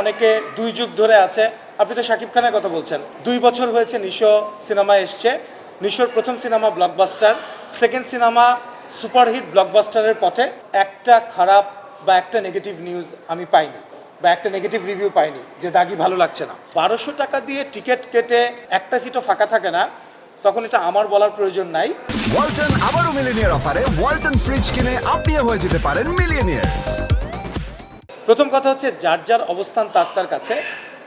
অনেকে দুই যুগ ধরে আছে। আপনি তো শাকিব খানের কথা বলছেন। দুই বছর হয়েছে নিশো সিনেমা এসছে। নিশোর প্রথম cinema blockbuster second cinema superhit ব্লকবাস্টারের পথে একটা খারাপ বা একটা নেগেটিভ নিউজ আমি পাইনি বা একটা নেগেটিভ রিভিউ পাইনি, যে দাগি ভালো লাগছে না। বারোশো টাকা দিয়ে টিকিট কেটে একটা সিটও ফাঁকা থাকে না, তখন এটা আমার বলার প্রয়োজন নাই। ওয়ালটন আবারও মিলিনিয়ার অফারে ওয়ালটন ফ্রিজ কিনে আপনিও হয়ে যেতে পারেন মিলিয়নিয়ার প্রথম কথা হচ্ছে যার যার অবস্থান তার তার কাছে।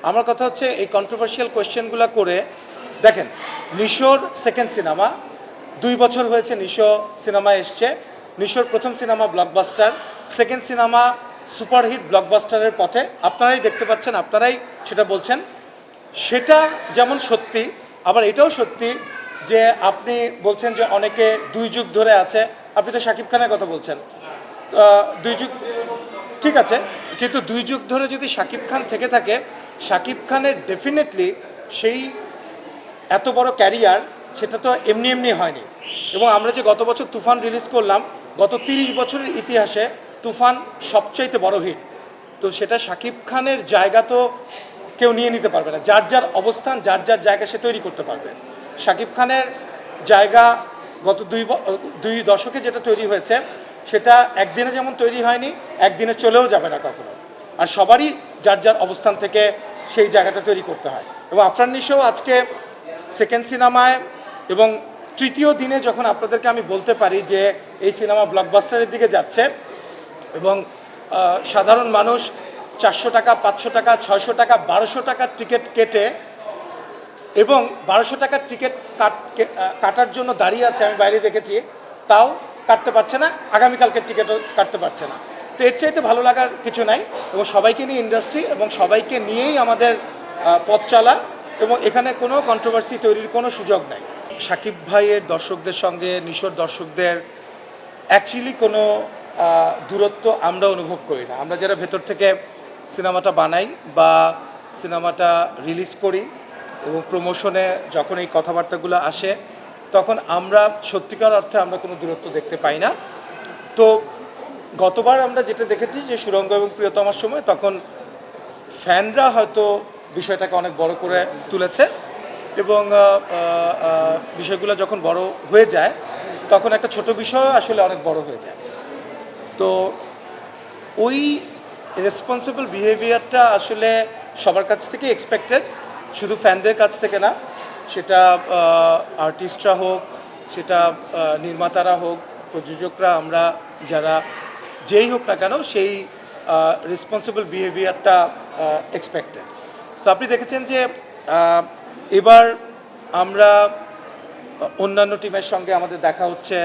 আমার কথা হচ্ছে এই কন্ট্রোভার্সিয়াল কোয়েশ্চেনগুলো করে, দেখেন, নিশোর সেকেন্ড সিনেমা দুই বছর হয়েছে নিশো সিনেমা এসছে। নিশোর প্রথম cinema blockbuster second cinema superhit ব্লকবাস্টারের পথে। আপনারাই দেখতে পাচ্ছেন, আপনারাই সেটা বলছেন। সেটা যেমন সত্যি, আবার এটাও সত্যি যে আপনি বলছেন যে অনেকে দুই যুগ ধরে আছে। আপনি তো শাকিব খানের কথা বলছেন। দুই যুগ, ঠিক আছে। কিন্তু দুই যুগ ধরে যদি শাকিব খান থেকে থাকে, শাকিব খানের ডেফিনেটলি সেই এত বড় ক্যারিয়ার সেটা তো এমনি এমনি হয়নি। এবং আমরা যে গত বছর তুফান রিলিজ করলাম, গত তিরিশ বছরের ইতিহাসে তুফান সবচাইতে বড় হিট তো সেটা শাকিব খানের জায়গা তো কেউ নিয়ে নিতে পারবে না। যার যার অবস্থান, যার যার জায়গা সে তৈরি করতে পারবে। শাকিব খানের জায়গা গত দুই দুই দশকে যেটা তৈরি হয়েছে সেটা একদিনে যেমন তৈরি হয়নি, একদিনে চলেও যাবে না কখনো। আর সবারই যার যার অবস্থান থেকে সেই জায়গাটা তৈরি করতে হয়। এবং আফরান আজকে সেকেন্ড সিনেমায় এবং তৃতীয় দিনে যখন আপনাদেরকে আমি বলতে পারি যে এই সিনেমা ব্লকবাস্টারের দিকে যাচ্ছে এবং সাধারণ মানুষ চারশো টাকা, পাঁচশো টাকা, ছয়শো টাকা, বারোশো টাকার টিকিট কেটে এবং বারোশো টাকার টিকিট কাটার জন্য দাঁড়িয়ে আছে, আমি বাইরে দেখেছি, তাও কাটতে পারছে না আগামীকালকের টিকিটও কাটতে পারছে না। তো এর চাইতে ভালো লাগার কিছু নাই এবং সবাইকে নিয়ে ইন্ডাস্ট্রি এবং সবাইকে নিয়েই আমাদের পথ চালা এবং এখানে কোনো কন্ট্রোভার্সি তৈরির কোনো সুযোগ নাই। সাকিব ভাইয়ের দর্শকদের সঙ্গে, নিশোর দর্শকদের অ্যাকচুয়ালি কোনো দূরত্ব আমরা অনুভব করি না। আমরা যারা ভেতর থেকে সিনেমাটা বানাই বা সিনেমাটা রিলিজ করি এবং প্রমোশনে যখন এই কথাবার্তাগুলো আসে তখন আমরা সত্যিকার অর্থে আমরা কোনো দূরত্ব দেখতে পাই না। তো গতবার আমরা যেটা দেখেছি যে সুরঙ্গ এবং প্রিয়তমার সময় তখন ফ্যানরা হয়তো বিষয়টাকে অনেক বড় করে তুলেছে এবং বিষয়গুলো যখন বড় হয়ে যায়, তখন একটা ছোট বিষয় আসলে অনেক বড় হয়ে যায়। তো ওই রেসপন্সিবল বিহেভিয়ারটা আসলে সবার কাছ থেকে এক্সপেক্টেড শুধু ফ্যানদের কাছ থেকে না সেটা আর্টিস্টরা হোক, সেটা নির্মাতারা হোক, প্রযোজকরা, আমরা যারা যেই হোক না কেন সেই রেসপন্সিবল বিহেভিয়ারটা এক্সপেক্টেড তো আপনি দেখেছেন যে এবার আমরা অন্যান্য টিমের সঙ্গে আমাদের দেখা হচ্ছে,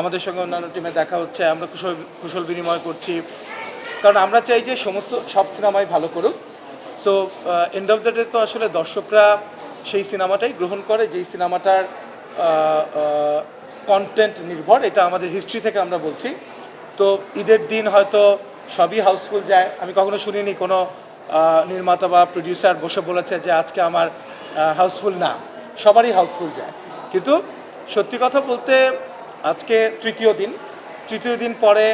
আমাদের সঙ্গে অন্যান্য টিমে দেখা হচ্ছে, আমরা কুশল কুশল বিনিময় করছি। কারণ আমরা চাই যে সমস্ত, সব সিনেমাই ভালো করুক। So end of the day তো আসলে দর্শকরা সেই সিনেমাটাই গ্রহণ করে, যেই সিনেমাটার কন্টেন্ট নির্ভর, এটা আমাদের হিস্ট্রি থেকে আমরা বলছি। তো ঈদের দিন হয়তো সবই হাউসফুল যায়। আমি কখনো শুনিনি কোনো নির্মাতা বা প্রডিউসার বসে বলেছে যে আজকে আমার হাউসফুল না। সবারই হাউসফুল যায়। কিন্তু সত্যি কথা বলতে আজকে তৃতীয় দিন। তৃতীয় দিন পরে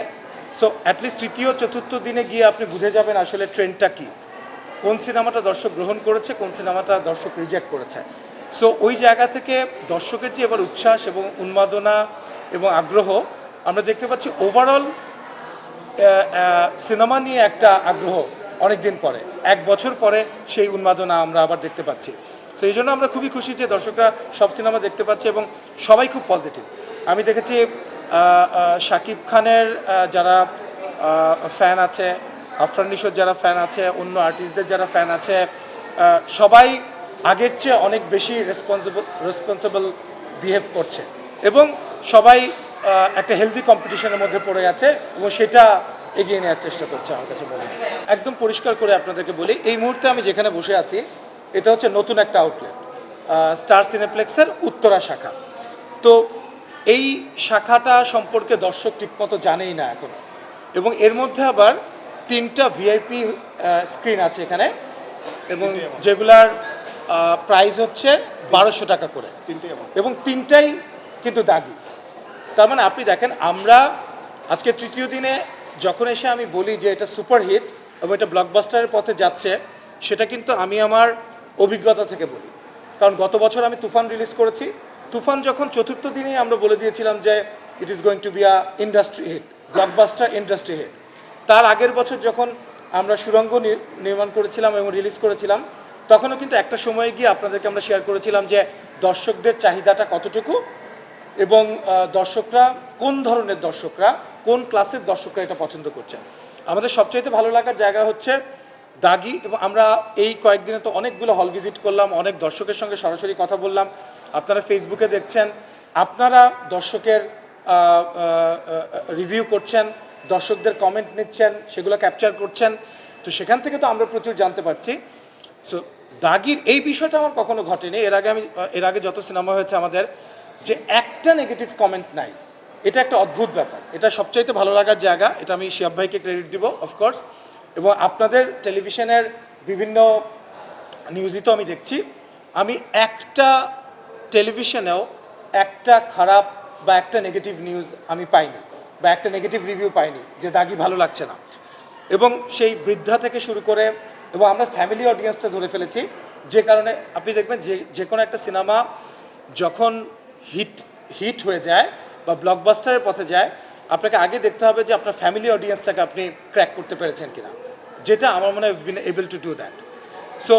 সো অ্যাটলিস্ট তৃতীয়, চতুর্থ দিনে গিয়ে আপনি বুঝে যাবেন আসলে ট্রেন্ডটা কী। কোন সিনেমাটা দর্শক গ্রহণ করেছে, কোন সিনেমাটা দর্শক রিজেক্ট করেছে। সো ওই জায়গা থেকে দর্শকের যে এবার উচ্ছ্বাস এবং উন্মাদনা এবং আগ্রহ, আমরা দেখতে পাচ্ছি ওভারঅল সিনেমা নিয়ে একটা আগ্রহ অনেক দিন পরে। এক বছর পরে সেই উন্মাদনা আমরা আবার দেখতে পাচ্ছি। তো এই জন্য আমরা খুবই খুশি যে দর্শকরা সব সিনেমা দেখতে পাচ্ছে এবং সবাই খুব পজিটিভ আমি দেখেছি শাকিব খানের যারা ফ্যান আছে আফরান নিশোর যারা ফ্যান আছে, অন্য আর্টিস্টদের যারা ফ্যান আছে সবাই আগের চেয়ে অনেক বেশি রেসপন্সিবল রেসপন্সিবল বিহেভ করছে। এবং সবাই একটা হেলদি কম্পিটিশনের মধ্যে পড়ে গেছে এবং সেটা এগিয়ে নেওয়ার চেষ্টা করছে আমার কাছে হয়। একদম পরিষ্কার করে আপনাদেরকে বলি, এই মুহূর্তে আমি যেখানে বসে আছি, এটা হচ্ছে নতুন একটা আউটলেট স্টার সিনেপ্লেক্সের উত্তরা শাখা। তো এই শাখাটা সম্পর্কে দর্শক ঠিকমতো জানেই না এখন। এবং এর মধ্যে আবার তিনটা ভিআইপি স্ক্রিন আছে এখানে। এবং যেগুলার প্রাইস হচ্ছে বারোশো টাকা করে। এবং তিনটাই কিন্তু দাগি। তার মানে আপনি দেখেন আমরা আজকে তৃতীয় দিনে যখন এসে আমি বলি যে এটা সুপারহিট এবং এটা ব্লকবাস্টারের পথে যাচ্ছে সেটা কিন্তু আমি আমার অভিজ্ঞতা থেকে বলি। কারণ গত বছর আমি তুফান রিলিজ করেছি। তুফান যখন চতুর্থ দিনেই আমরা বলে দিয়েছিলাম যে it is going to be a industry hit blockbuster industry hit তার আগের বছর যখন আমরা সুরঙ্গ নির্মাণ করেছিলাম এবং রিলিজ করেছিলাম, তখনও কিন্তু একটা সময়ে গিয়ে আপনাদেরকে আমরা শেয়ার করেছিলাম যে দর্শকদের চাহিদাটা কতটুকু এবং দর্শকরা কোন ধরনের দর্শকরা, কোন ক্লাসের দর্শকরা এটা পছন্দ করছে আমাদের সবচাইতে ভালো লাগার জায়গা হচ্ছে দাগি এবং আমরা এই কয়েকদিনে তো অনেকগুলো হল ভিজিট করলাম, অনেক দর্শকের সঙ্গে সরাসরি কথা বললাম। আপনারা ফেসবুকে দেখছেন, আপনারা দর্শকের রিভিউ করছেন দর্শকদের কমেন্ট নিচ্ছেন, সেগুলো ক্যাপচার করছেন। তো সেখান থেকে তো আমরা প্রচুর জানতে পারছি। সো দাগির এই বিষয়টা আমার কখনো ঘটেনি। এর আগে আমি, এর আগে যত সিনেমা হয়েছে আমাদের, যে একটা নেগেটিভ কমেন্ট নাই, এটা একটা অদ্ভুত ব্যাপার। এটা সবচাইতে ভালো লাগার জায়গা, এটা আমি শিয়াব ভাইকে ক্রেডিট দিব অফকোর্স এবং আপনাদের টেলিভিশনের বিভিন্ন নিউজই তো আমি দেখছি। আমি একটা টেলিভিশনেও একটা খারাপ বা একটা নেগেটিভ নিউজ আমি পাইনি। বা একটা নেগেটিভ রিভিউ পাইনি, যে দাগি ভালো লাগছে না। এবং সেই বৃদ্ধা থেকে শুরু করে, এবং আমরা ফ্যামিলি অডিয়েন্সটা ধরে ফেলেছি, যে কারণে আপনি দেখবেন যে যে কোনো একটা সিনেমা যখন হিট হিট হয়ে যায় বা ব্লকবাস্টারের পথে যায়, আপনাকে আগে দেখতে হবে যে আপনার ফ্যামিলি অডিয়েন্সটাকে আপনি ক্র্যাক করতে পেরেছেন কিনা। যেটা আমার মনে হয় been able to do that so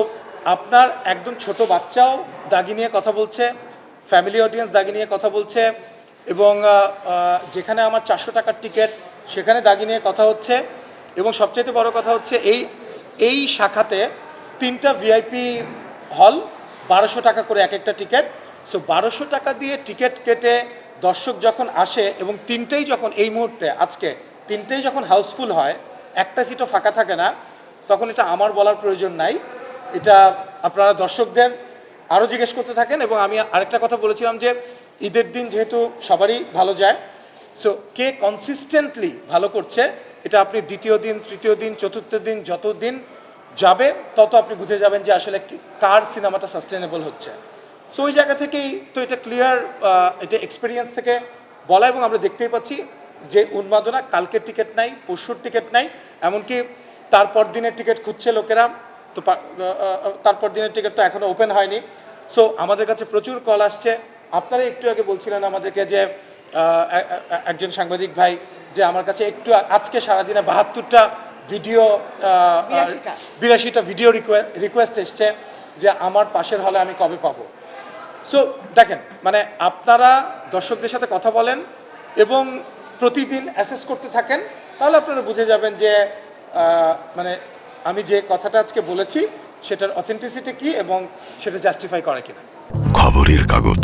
আপনার একদম ছোট বাচ্চাও দাগি নিয়ে কথা বলছে ফ্যামিলি অডিয়েন্স দাগি নিয়ে কথা বলছে এবং যেখানে আমার চারশো টাকার টিকিট সেখানে দাগি নিয়ে কথা হচ্ছে। এবং সবচেয়ে বড় কথা হচ্ছে, এই এই শাখাতে তিনটা ভিআইপি হল বারোশো টাকা করে এক একটা টিকিট সো বারোশো টাকা দিয়ে টিকিট কেটে দর্শক যখন আসে এবং তিনটেই যখন এই মুহূর্তে, আজকে তিনটেই যখন হাউসফুল হয়, একটা সিটও ফাঁকা থাকে না, তখন এটা আমার বলার প্রয়োজন নাই। এটা আপনারা দর্শকদের আরও জিজ্ঞেস করতে থাকেন এবং আমি আরেকটা কথা বলেছিলাম যে ঈদের দিন যেহেতু সবারই ভালো যায় সো কে কনসিস্টেন্টলি ভালো করছে, এটা আপনি দ্বিতীয় দিন, তৃতীয় দিন, চতুর্থ দিন, যত দিন যাবে, তত আপনি বুঝে যাবেন যে আসলে কার সিনেমাটা সাস্টেনেবল হচ্ছে। সো ওই জায়গা থেকেই তো এটা ক্লিয়ার এটা এক্সপিরিয়েন্স থেকে বলা এবং আমরা দেখতেই পাচ্ছি যে উন্মাদনা, কালকের টিকিট নাই, পরশুর টিকিট নাই, এমনকি তারপর দিনের টিকিট খুঁজছে লোকেরা, তো তারপর দিনের টিকিট তো এখনও ওপেন হয়নি। সো আমাদের কাছে প্রচুর কল আসছে আপনারা একটু আগে বলছিলেন আমাদেরকে যে একজন সাংবাদিক ভাই যে আমার কাছে একটু আজকে সারাদিনে বাহাত্তরটা ভিডিও বিরাশিটা। বিরাশিটা ভিডিও রিকোয়েস্ট এসছে যে আমার পাশের হলে আমি কবে পাবো। সো দেখেন মানে আপনারা দর্শকদের সাথে কথা বলেন এবং প্রতিদিন অ্যাসেস করতে থাকেন তাহলে আপনারা বুঝে যাবেন যে মানে আমি যে কথাটা আজকে বলেছি সেটার অথেন্টিসিটি কী এবং সেটা জাস্টিফাই করে কিনা। খবরের কাগজ।